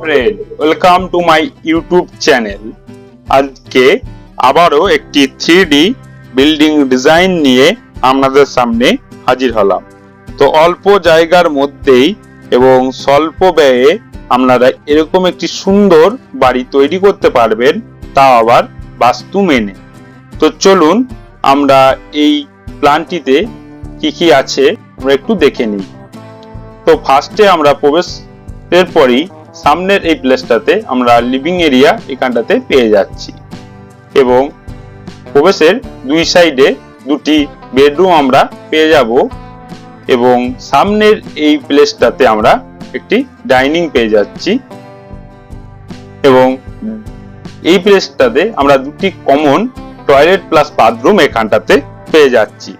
Friend welcome to my YouTube channel আজকে আবারও একটি থ্রি বিল্ডিং ডিজাইন নিয়ে আপনাদের সামনে হাজির হলাম। তো অল্প জায়গার মধ্যেই এবং স্বল্প ব্যয়ে আপনারা এরকম একটি সুন্দর বাড়ি তৈরি করতে পারবেন তা আবার বাস্তু মেনে। তো চলুন আমরা এই প্ল্যানটিতে কি কি আছে আমরা একটু দেখে নিই। তো ফার্স্টে আমরা প্রবেশের পরই সামনের এই প্লেসটাতে আমরা লিভিং এরিয়া এখানটাতে পেয়ে যাচ্ছি। এবং প্রবেশের দুই সাইডে দুটি বেডরুম আমরা পেয়ে যাব এবং সামনের এই প্লেসটাতে আমরা একটি ডাইনিং পেয়ে যাচ্ছি। এবং এই প্লেসটাতে আমরা দুটি কমন টয়লেট প্লাস বাথরুম এখানটাতে পেয়ে যাচ্ছি।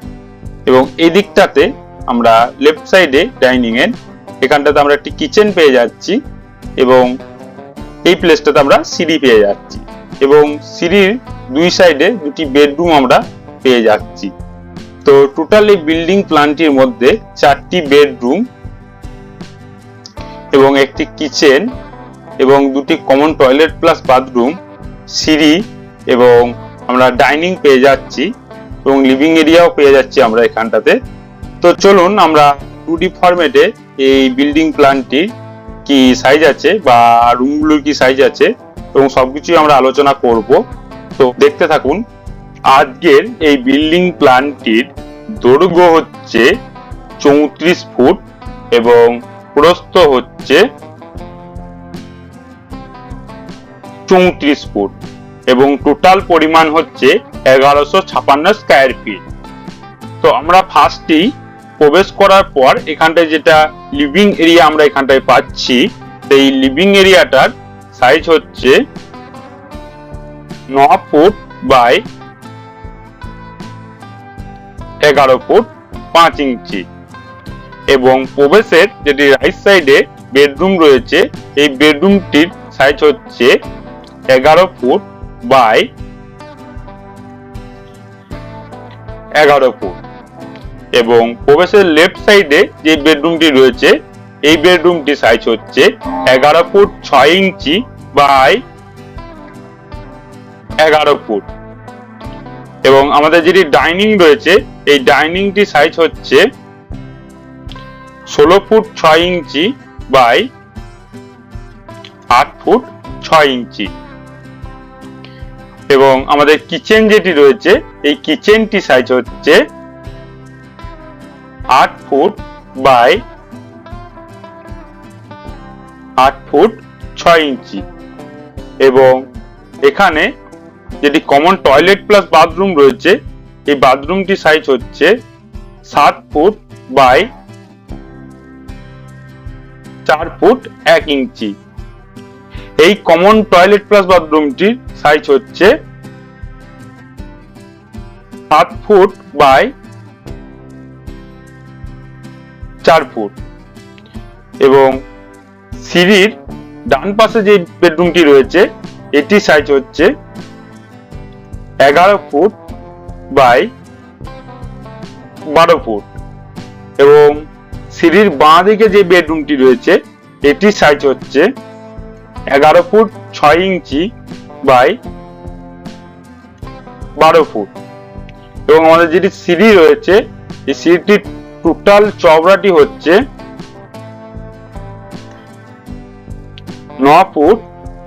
এবং এই দিকটাতে আমরা লেফট সাইডে ডাইনিং এর এখানটাতে আমরা একটি কিচেন পেয়ে যাচ্ছি। এবং এই প্লেসটাতে আমরা সিঁড়ি পেয়ে যাচ্ছি এবং সিঁড়ির দুই সাইডে দুটি বেডরুম আমরা পেয়ে যাচ্ছি। তো টোটাল এই বিল্ডিং প্ল্যানটির মধ্যে চারটি বেডরুম এবং একটি কিচেন এবং দুটি কমন টয়লেট প্লাস বাথরুম সিঁড়ি এবং আমরা ডাইনিং পেয়ে যাচ্ছি এবং লিভিং এরিয়াও পেয়ে যাচ্ছি আমরা এখানটাতে। তো চলুন আমরা টু ডি ফরম্যাটে এই বিল্ডিং প্ল্যানটি কি সাইজ আছে বা রুমগুলোর কি সাইজ আছে এবং সবকিছুই আমরা আলোচনা করব। তো দেখতে থাকুন, আজকের এই বিল্ডিং প্ল্যানটির দৈর্ঘ্য হচ্ছে চৌত্রিশ ফুট এবং প্রস্থ হচ্ছে চৌত্রিশ ফুট এবং টোটাল পরিমাণ হচ্ছে এগারোশো ছাপান্ন স্কোয়ার ফিট তো আমরা ফার্স্টেই প্রবেশ করার পর এখানটায় যেটা লিভিং এরিয়া আমরা এখানটায় পাচ্ছি। সেই লিভিং এরিয়াটার সাইজ হচ্ছে ন ফুট বাই এগারো ফুট পাঁচ ইঞ্চি। এবং প্রবেশের যেটি রাইট সাইডে বেডরুম রয়েছে, এই বেডরুমটির সাইজ হচ্ছে এগারো ফুট বাই এগারো ফুট। এবং প্রবেশের লেফট সাইডে যে বেডরুমটি রয়েছে, এই বেডরুমটি সাইজ হচ্ছে এগারো ফুট ছয় ইঞ্চি বাই এগারো ফুট। এবং আমাদের যেটি ডাইনিং রয়েছে, এই ডাইনিংটি সাইজ হচ্ছে ষোলো ফুট ছয় ইঞ্চি বাই আট ফুট ছয় ইঞ্চি। এবং আমাদের কিচেন যেটি রয়েছে, এই কিচেনটি সাইজ হচ্ছে আট ফুট বাই আট ফুট ছয় ইঞ্চি। এবং এখানে যেটি কমন টয়লেট প্লাস বাথরুম রয়েছে, এই বাথরুমটি সাইজ হচ্ছে সাত ফুট বাই চার ফুট এক ইঞ্চি। এই কমন টয়লেট প্লাস বাথরুমটির সাইজ হচ্ছে সাত ফুট বাই চার ফুট। এবং সিঁড়ির ডান পাশে যে বেডরুমটি রয়েছে এটি সাইজ হচ্ছে এগারো ফুট বাই বারো ফুট। এবং সিঁড়ির বাঁ দিকে যে বেডরুমটি রয়েছে এটি সাইজ হচ্ছে এগারো ফুট ছয় ইঞ্চি বাই বারো ফুট। এবং আমাদের যেটি সিঁড়ি রয়েছে, এই সিঁড়িটির টোটাল চওড়াটি হচ্ছে ন ফুট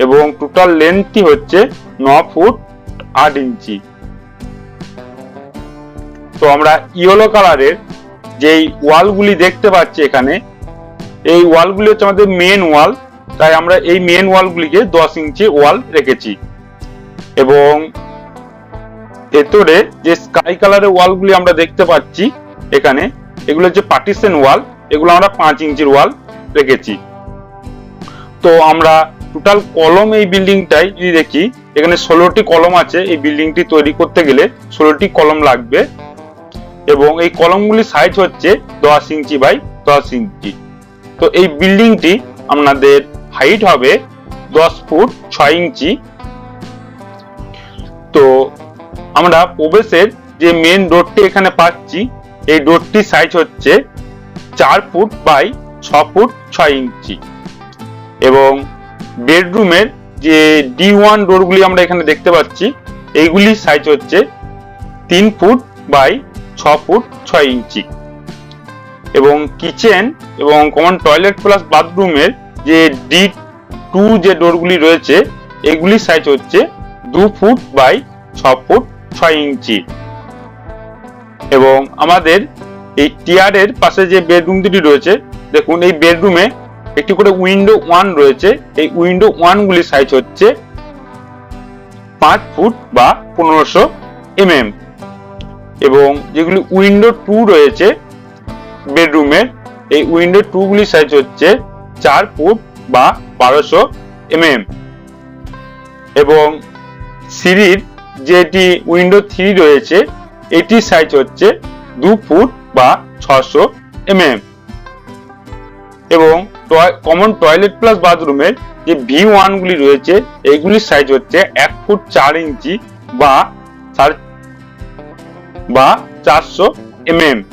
এবং টোটাল লেন্থটি হচ্ছে ন ফুট আট ইঞ্চি। তো আমরা ইয়েলো কালারের যেই ওয়ালগুলি দেখতে পাচ্ছি এখানে, এই ওয়ালগুলি হচ্ছে আমাদের মেন ওয়াল তাই আমরা এই মেন ওয়ালগুলিকে দশ ইঞ্চি ওয়াল রেখেছি। এবং ভেতরে যে স্কাই কালারের ওয়ালগুলি আমরা দেখতে পাচ্ছি এখানে এগুলো হচ্ছে পার্টিশন ওয়াল এগুলো আমরা পাঁচ ইঞ্চির ওয়াল রেখেছি। তো আমরা টোটাল কলম এই বিল্ডিংটাই যদি দেখি, এখানে ষোলোটি কলম আছে, এই বিল্ডিংটি তৈরি করতে গেলে ষোলোটি কলম লাগবে এবং এই কলমগুলি সাইজ হচ্ছে দশ ইঞ্চি বাই দশ ইঞ্চি। তো এই বিল্ডিংটি আপনাদের হাইট হবে দশ ফুট ছয় ইঞ্চি। তো আমরা প্রবেশের যে মেন ডোরটি এখানে পাচ্ছি এই ডোরটি সাইজ হচ্ছে চার ফুট বাই ছ ফুট ছয় ইঞ্চি। এবং বেডরুমের যে ডি ওয়ান ডোরগুলি আমরা এখানে দেখতে পাচ্ছি এইগুলি সাইজ হচ্ছে তিন ফুট বাই ছ ফুট ছয় ইঞ্চি। এবং কিচেন এবং কমন টয়লেট প্লাস বাথরুমের যে ডি টু যে ডোরগুলি রয়েছে এগুলি সাইজ হচ্ছে দু ফুট বাই ছ ফুট ছয় ইঞ্চি। এবং আমাদের এই টিয়ারের পাশে যে বেডরুম দুটি রয়েছে, দেখুন এই বেডরুমে একটি করে উইন্ডো ওয়ান রয়েছে। এই উইন্ডো ওয়ান গুলি সাইজ হচ্ছে পাঁচ ফুট বা পনেরোশো এমএম এবং যেগুলি উইন্ডো টু রয়েছে বেডরুমের এই উইন্ডো টু গুলি সাইজ হচ্ছে চার ফুট বা বারোশো এমএম এবং সিঁড়ির যেটি উইন্ডো থ্রি রয়েছে এটির সাইজ হচ্ছে দু ফুট বা ছশো এমএম এবং কমন টয়লেট প্লাস বাথরুমের যে ভি ওয়ান গুলি রয়েছে এইগুলির সাইজ হচ্ছে এক ফুট চার ইঞ্চি বা বা চারশো এমএম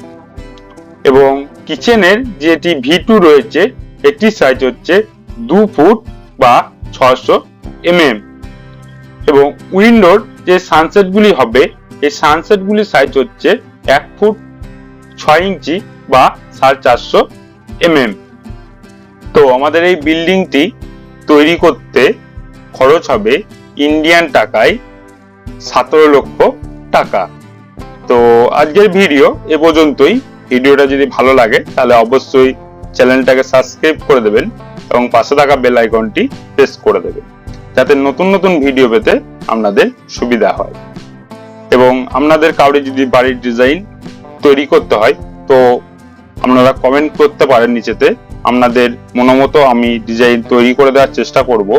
এবং কিচেনের যেটি ভি টু রয়েছে, এটির সাইজ হচ্ছে দু ফুট বা ছশো এমএম এবং উইন্ডোর যে সানসেট গুলি হবে এই সানসেট গুলির সাইজ হচ্ছে এক ফুট ছয় ইঞ্চি বা সাড়ে চারশো এমএম তো আমাদের এই বিল্ডিংটি তৈরি করতে খরচ হবে ইন্ডিয়ান টাকায় সতেরো লক্ষ টাকা। তো আজকের ভিডিও এ পর্যন্তই। ভিডিওটা যদি ভালো লাগে, তাহলে অবশ্যই চ্যানেলটাকে সাবস্ক্রাইব করে দেবেন এবং পাশে থাকা বেল আইকনটি প্রেস করে দেবেন, যাতে নতুন নতুন ভিডিও পেতে আপনাদের সুবিধা হয়। আপনাদের কাউরে যদি বাড়ির ডিজাইন তৈরি করতে হয়, তো আপনারা কমেন্ট করতে পারেন নিচেতে। আপনাদের মনোমতো আমি ডিজাইন তৈরি করে দেওয়ার চেষ্টা করব।